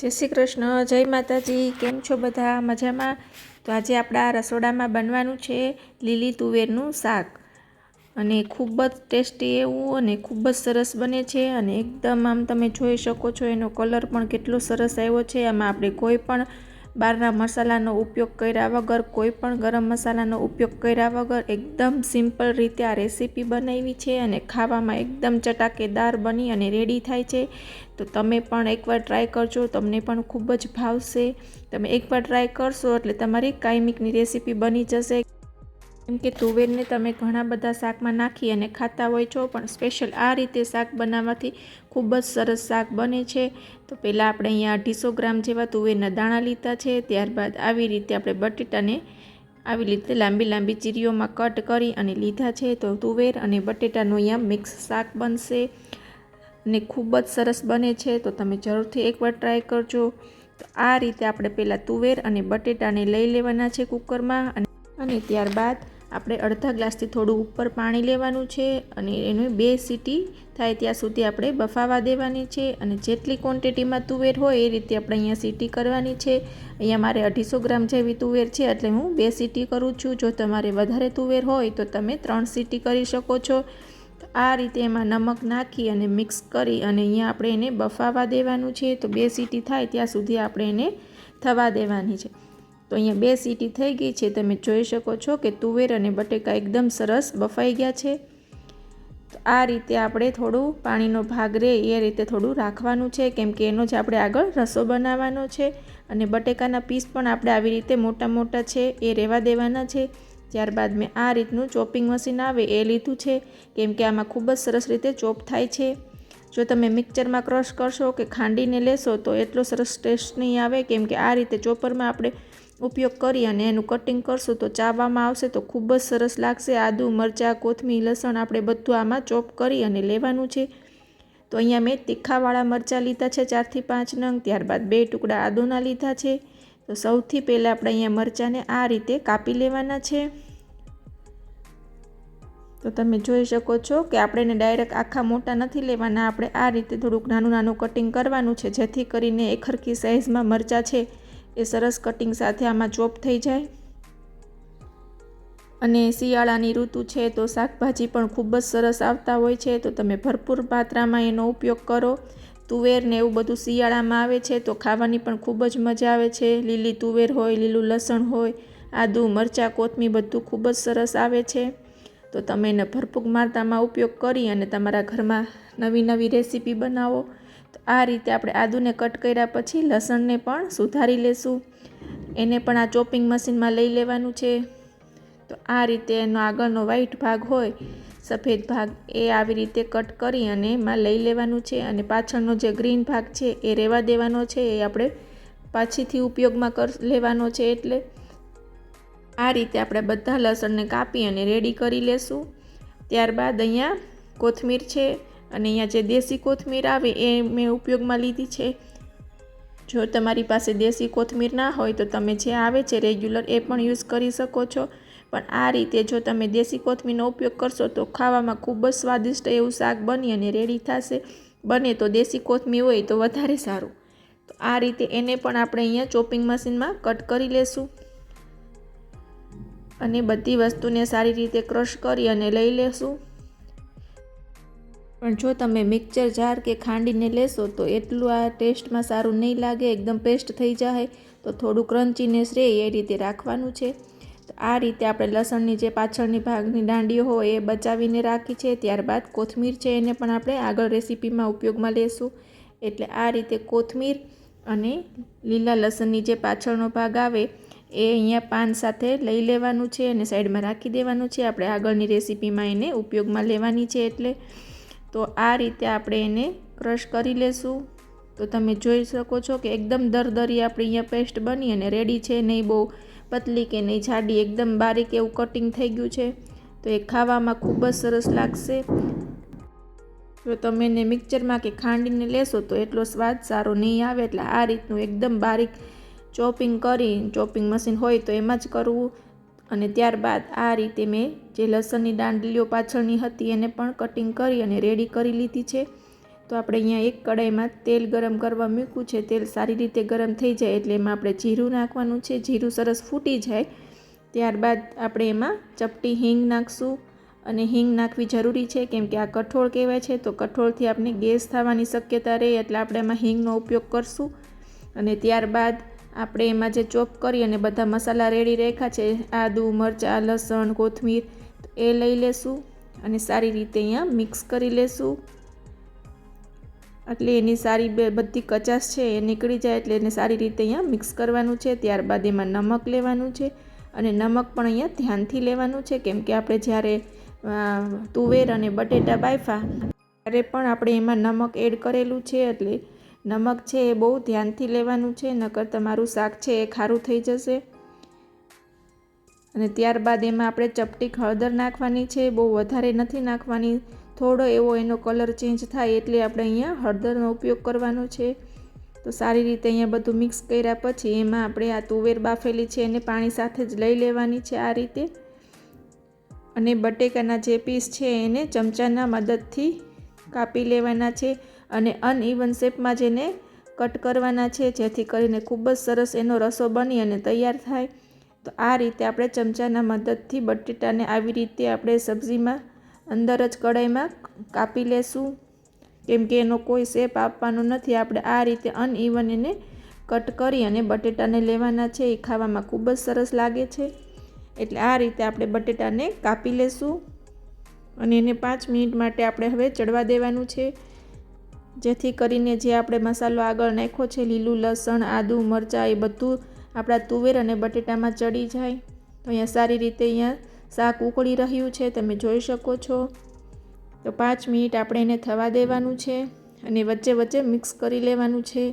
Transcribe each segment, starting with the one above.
જય શ્રી કૃષ્ણ, જય માતાજી, કેમ છો બધા? મજામાં? તો આજે આપણા રસોડામાં બનવાનું છે લીલી તુવેરનું શાક. અને ખૂબ જ ટેસ્ટી એવું અને ખૂબ જ સરસ બને છે અને એકદમ આમ તમે જોઈ શકો છો એનો કલર પણ કેટલો સરસ આવ્યો છે. આમાં આપણે કોઈ પણ બહારના મસાલાનો ઉપયોગ કર્યા વગર, કોઈ પણ ગરમ મસાલાનો ઉપયોગ કર્યા વગર એકદમ સિમ્પલ રીતે આ રેસીપી બનાવી છે અને ખાવામાં એકદમ ચટાકેદાર બની અને રેડી થાય છે. તો તમે પણ એકવાર ટ્રાય કરજો, તમને પણ ખૂબ જ ભાવશે. તમે એકવાર ટ્રાય કરશો એટલે તમારી કાયમિકની રેસીપી બની જશે. કેમ કે તુવેરને તમે ઘણા બધા શાકમાં નાખી અને ખાતા હોય છો, પણ સ્પેશિયલ આ રીતે શાક બનાવવાથી ખૂબ જ સરસ શાક બને છે. તો પહેલાં આપણે અહીંયા અઢીસો ગ્રામ જેવા તુવેરના દાણા લીધા છે. ત્યારબાદ આવી રીતે આપણે બટેટાને આવી રીતે લાંબી લાંબી ચીરીઓમાં કટ કરી અને લીધા છે. તો તુવેર અને બટેટાનું અહીંયા મિક્સ શાક બનશે અને ખૂબ જ સરસ બને છે. તો તમે જરૂરથી એકવાર ટ્રાય કરજો. તો આ રીતે આપણે પહેલાં તુવેર અને બટેટાને લઈ લેવાના છે કુકરમાં અને ત્યારબાદ આપણે અડધા ગ્લાસથી થોડું ઉપર પાણી લેવાનું છે અને એનું બે સીટી થાય ત્યાં સુધી આપણે બફાવા દેવાની છે અને જેટલી ક્વોન્ટિટીમાં તુવેર હોય એ રીતે આપણે અહીંયા સીટી કરવાની છે. અહીંયા મારે અઢીસો ગ્રામ જેવી તુવેર છે એટલે હું બે સીટી કરું છું. જો તમારે વધારે તુવેર હોય તો તમે ત્રણ સીટી કરી શકો છો. આ રીતે એમાં નમક નાખી અને મિક્સ કરી અને અહીંયા આપણે એને બફાવા દેવાનું છે. તો બે સીટી થાય ત્યાં સુધી આપણે એને થવા દેવાની છે. તો અહીંયા બે સીટી થઈ ગઈ છે. તમે જોઈ શકો છો કે તુવેર અને બટેકા એકદમ સરસ બફાઈ ગયા છે. તો આ રીતે આપણે થોડું પાણીનો ભાગ રહે એ રીતે થોડું રાખવાનું છે. કેમ કે એનો જ આપણે આગળ રસો બનાવવાનો છે અને બટેકાના પીસ પણ આપણે આવી રીતે મોટા મોટા છે એ રહેવા દેવાના છે. ત્યારબાદ મેં આ રીતનું ચોપિંગ મશીન આવે એ લીધું છે. કેમ કે આમાં ખૂબ જ સરસ રીતે ચોપ થાય છે. જો તમે મિક્સરમાં ક્રશ કરશો કે ખાંડીને લેશો તો એટલો સરસ ટેસ્ટ નહીં આવે. કેમ કે આ રીતે ચોપરમાં આપણે ઉપયોગ કરી અને એનું કટિંગ કરશું તો ચાવવામાં આવશે તો ખૂબ જ સરસ લાગશે. આદુ, મરચાં, કોથમીર, લસણ આપણે બધું આમાં ચોપ કરી અને લેવાનું છે. તો અહીંયા મેં તીખાવાળા મરચાં લીધા છે, ચારથી પાંચ નંગ, ત્યારબાદ બે ટુકડા આદુના લીધા છે. તો સૌથી પહેલાં આપણે અહીંયા મરચાંને આ રીતે કાપી લેવાના છે. તો તમે જોઈ શકો છો કે આપણે એને ડાયરેક્ટ આખા મોટા નથી લેવાના, આપણે આ રીતે થોડુંક નાનું નાનું કટિંગ કરવાનું છે, જેથી કરીને એક હરખી સાઇઝમાં મરચાં છે. એ સરસ કટિંગ સાથે આમાં ચોપ થઈ જાય. અને શિયાળાની ઋતુ છે તો શાકભાજી પણ ખૂબ જ સરસ આવતા હોય છે, તો તમે ભરપૂર માત્રામાં એનો ઉપયોગ કરો. તુવેર ને એવું બધું શિયાળામાં આવે છે તો ખાવાની પણ ખૂબ જ મજા આવે છે. લીલી તુવેર હોય, લીલું લસણ હોય, આદુ, મરચાં કોથમી બધું ખૂબ જ સરસ આવે છે. તો તમે એને ભરપૂર માત્રામાં ઉપયોગ કરી અને તમારા ઘરમાં નવી નવી રેસીપી બનાવો. આ રીતે આપણે આદુને કટ કર્યા પછી લસણને પણ સુધારી લેશું. એને પણ આ ચોપિંગ મશીનમાં લઈ લેવાનું છે. તો આ રીતે એનો આગળનો વ્હાઈટ ભાગ હોય, સફેદ ભાગ, એ આવી રીતે કટ કરી અને એમાં લઈ લેવાનું છે અને પાછળનો જે ગ્રીન ભાગ છે એ રહેવા દેવાનો છે. એ આપણે પાછીથી ઉપયોગમાં કર લેવાનો છે એટલે આ રીતે આપણે બધા લસણને કાપી અને રેડી કરી લેશું. ત્યારબાદ અહીંયા કોથમીર છે. અને અહીંયા જે દેશી કોથમીર આવે એ મેં ઉપયોગમાં લીધી છે. જો તમારી પાસે દેશી કોથમીર ના હોય તો તમે જે આવે છે રેગ્યુલર એ પણ યુઝ કરી શકો છો. પણ આ રીતે જો તમે દેશી કોથમીરનો ઉપયોગ કરશો તો ખાવામાં ખૂબ જ સ્વાદિષ્ટ એવું શાક બની અને રેડી થશે. બને તો દેશી કોથમીર હોય તો વધારે સારું. તો આ રીતે એને પણ આપણે અહીંયા ચોપિંગ મશીનમાં કટ કરી લેશું. અને બધી વસ્તુને સારી રીતે ક્રશ કરી અને લઈ લેશું. પણ જો તમે મિક્સર જાર કે ખાંડીને લેશો તો એટલું આ ટેસ્ટમાં સારું નહીં લાગે, એકદમ પેસ્ટ થઈ જાય તો થોડું ક્રન્ચીનેસ રહે એ રીતે રાખવાનું છે. તો આ રીતે આપણે લસણની જે પાછળની ભાગની દાંડીઓ હોય એ બચાવીને રાખી છે. ત્યારબાદ કોથમીર છે એને પણ આપણે આગળ રેસીપીમાં ઉપયોગમાં લેશું. એટલે આ રીતે કોથમીર અને લીલા લસણની જે પાછળનો ભાગ આવે, એ અહીંયા પાન સાથે લઈ લેવાનું છે અને સાઈડમાં રાખી દેવાનું છે. આપણે આગળની રેસીપીમાં એને ઉપયોગમાં લેવાની છે એટલે તો આ રીતે આપણે એને ક્રશ કરી લેશું. તો તમે જોઈ શકો છો કે એકદમ દરદરી આપણી અહીંયા પેસ્ટ બની અને રેડી છે નહીં બહુ પતલી કે નહીં જાડી, એકદમ બારીક એવું કટિંગ થઈ ગયું છે. તો એ ખાવામાં ખૂબ જ સરસ લાગશે. જો તમે એને મિક્સરમાં કે ખાંડીને લેશો તો એટલો સ્વાદ સારો નહીં આવે એટલે આ રીતનું એકદમ બારીક ચોપિંગ કરી, ચોપિંગ મશીન હોય તો એમાં જ કરવું. અને ત્યારબાદ આ રીતે મેં જે લસણની દાંડલીઓ પાછળની હતી એને પણ કટિંગ કરી અને રેડી કરી લીધી છે. તો આપણે અહીંયા એક કડાઈમાં તેલ ગરમ કરવા મૂક્યું છે. તેલ સારી રીતે ગરમ થઈ જાય એટલે એમાં આપણે જીરું નાખવાનું છે. જીરું સરસ ફૂટી જાય. ત્યારબાદ આપણે એમાં ચપટી હિંગ નાખશું. અને હિંગ નાખવી જરૂરી છે, કેમ કે આ કઠોળ કહેવાય છે. તો કઠોળથી આપણે ગેસ થવાની શક્યતા રહે એટલે આપણે એમાં હિંગનો ઉપયોગ કરશું. અને ત્યારબાદ આપણે એમાં જે ચોપ કરી અને બધા મસાલા રેડી રાખ્યા છે, આદું, મરચાં, લસણ, કોથમીર એ લઈ લેશું અને સારી રીતે અહીંયા મિક્સ કરી લેશું. એટલે એની સારી બે બધી કચાશ છે એ નીકળી જાય એટલે એને સારી રીતે અહીંયા મિક્સ કરવાનું છે. ત્યારબાદ એમાં નમક લેવાનું છે અને નમક પણ અહીંયા ધ્યાનથી લેવાનું છે કેમ કે આપણે જ્યારે તુવેર અને બટેટા બાફા ત્યારે પણ આપણે એમાં નમક એડ કરેલું છે એટલે નમક છે એ બહુ ધ્યાનથી લેવાનું છે નકર તમારું શાક છે એ ખારું થઈ જશે. અને ત્યારબાદ એમાં આપણે ચપટી હળદર નાખવાની છે, બહુ વધારે નથી નાખવાની. થોડો એવો એનો કલર ચેન્જ થાય એટલે આપણે અહીંયા હળદરનો ઉપયોગ કરવાનો છે. તો સારી રીતે અહીંયા બધું મિક્સ કર્યા પછી એમાં આપણે આ તુવેર બાફેલી છે એને પાણી સાથે જ લઈ લેવાની છે આ રીતે. અને બટેકાના જે પીસ છે એને ચમચાના મદદથી કાપી લેવાના છે અને અનઇવન શેપમાં જ એને કટ કરવાના છે, જેથી કરીને ખૂબ જ સરસ એનો રસો બની અને તૈયાર થાય. તો આ રીતે આપણે ચમચાના મદદથી બટેટાને આવી રીતે આપણે સબ્જીમાં અંદર જ કઢાઈમાં કાપી લેશું. કેમ કે એનો કોઈ શેપ આપવાનો નથી. આપણે આ રીતે અનઇવન એને કટ કરી અને બટેટાને લેવાના છે. એ ખાવામાં ખૂબ જ સરસ લાગે છે. એટલે આ રીતે આપણે બટેટાને કાપી લેશું અને એને પાંચ મિનિટ માટે આપણે હવે ચડવા દેવાનું છે. જેથી કરીને જે આપણે મસાલો આગળ નાખ્યો છે, લીલું, લસણ, આદું, મરચાં, એ બધું આપણા તુવેર અને બટેટામાં ચડી જાય. તો અહીંયા સારી રીતે અહીંયા શાક ઉકળી રહ્યું છે, તમે જોઈ શકો છો. તો પાંચ મિનિટ આપણે એને થવા દેવાનું છે અને વચ્ચે વચ્ચે મિક્સ કરી લેવાનું છે.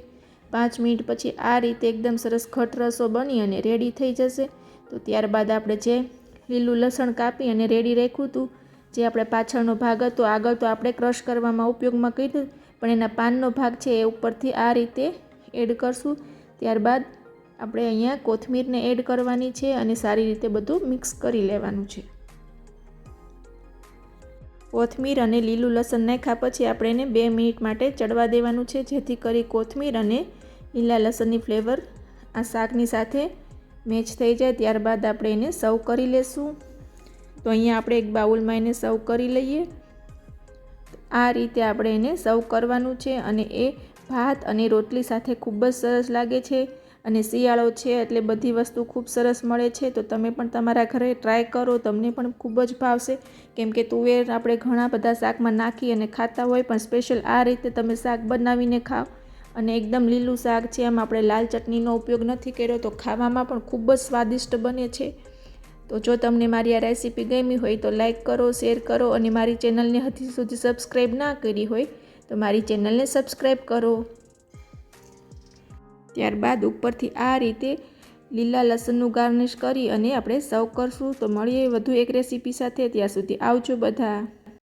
પાંચ મિનિટ પછી આ રીતે એકદમ સરસ ઘટ રસો બની અને રેડી થઈ જશે. તો ત્યારબાદ આપણે જે લીલું લસણ કાપી અને રેડી રાખ્યું હતું, જે આપણે પાછળનો ભાગ હતો, આગળ તો આપણે ક્રશ કરવામાં ઉપયોગમાં કર્યું. પણ એના પાનનો ભાગ છે એ ઉપરથી આ રીતે એડ કરશું. ત્યારબાદ આપણે અહીંયા કોથમીરને એડ કરવાની છે અને સારી રીતે બધું મિક્સ કરી લેવાનું છે. કોથમીર અને લીલું લસણ નાખ્યા પછી આપણે એને બે મિનિટ માટે ચડવા દેવાનું છે, જેથી કરી કોથમીર અને લીલા લસણની ફ્લેવર આ શાકની સાથે મેચ થઈ જાય. ત્યારબાદ આપણે એને સર્વ કરી લેશું. તો અહીંયા આપણે એક બાઉલમાં એને સર્વ કરી લઈએ. આ રીતે આપણે એને સર્વ કરવાનું છે અને એ ભાત અને રોટલી સાથે ખૂબ જ સરસ લાગે છે. અને શિયાળો છે એટલે બધી વસ્તુ ખૂબ સરસ મળે છે, તો તમે પણ તમારા ઘરે ટ્રાય કરો, તમને પણ ખૂબ જ ભાવશે. કેમ કે તુવેર આપણે ઘણા બધા શાકમાં નાખી અને ખાતા હોય, પણ સ્પેશિયલ આ રીતે તમે શાક બનાવીને ખાઓ. અને એકદમ લીલું શાક છે, એમ આપણે લાલ ચટણીનો ઉપયોગ નથી કર્યો, તો ખાવામાં પણ ખૂબ જ સ્વાદિષ્ટ બને છે. તો જો તમને મારી આ રેસીપી ગમી હોય, તો લાઇક કરો શેર કરો અને મારી ચેનલને હજી સુધી સબસ્ક્રાઈબ ના કરી હોય, તો મારી ચેનલને સબસ્ક્રાઈબ કરો. ત્યારબાદ ઉપરથી આ રીતે લીલા લસણનું ગાર્નિશ કરી અને આપણે સર્વ કરશું. તો મળીએ વધુ એક રેસીપી સાથે. ત્યાં સુધી આવજો બધા.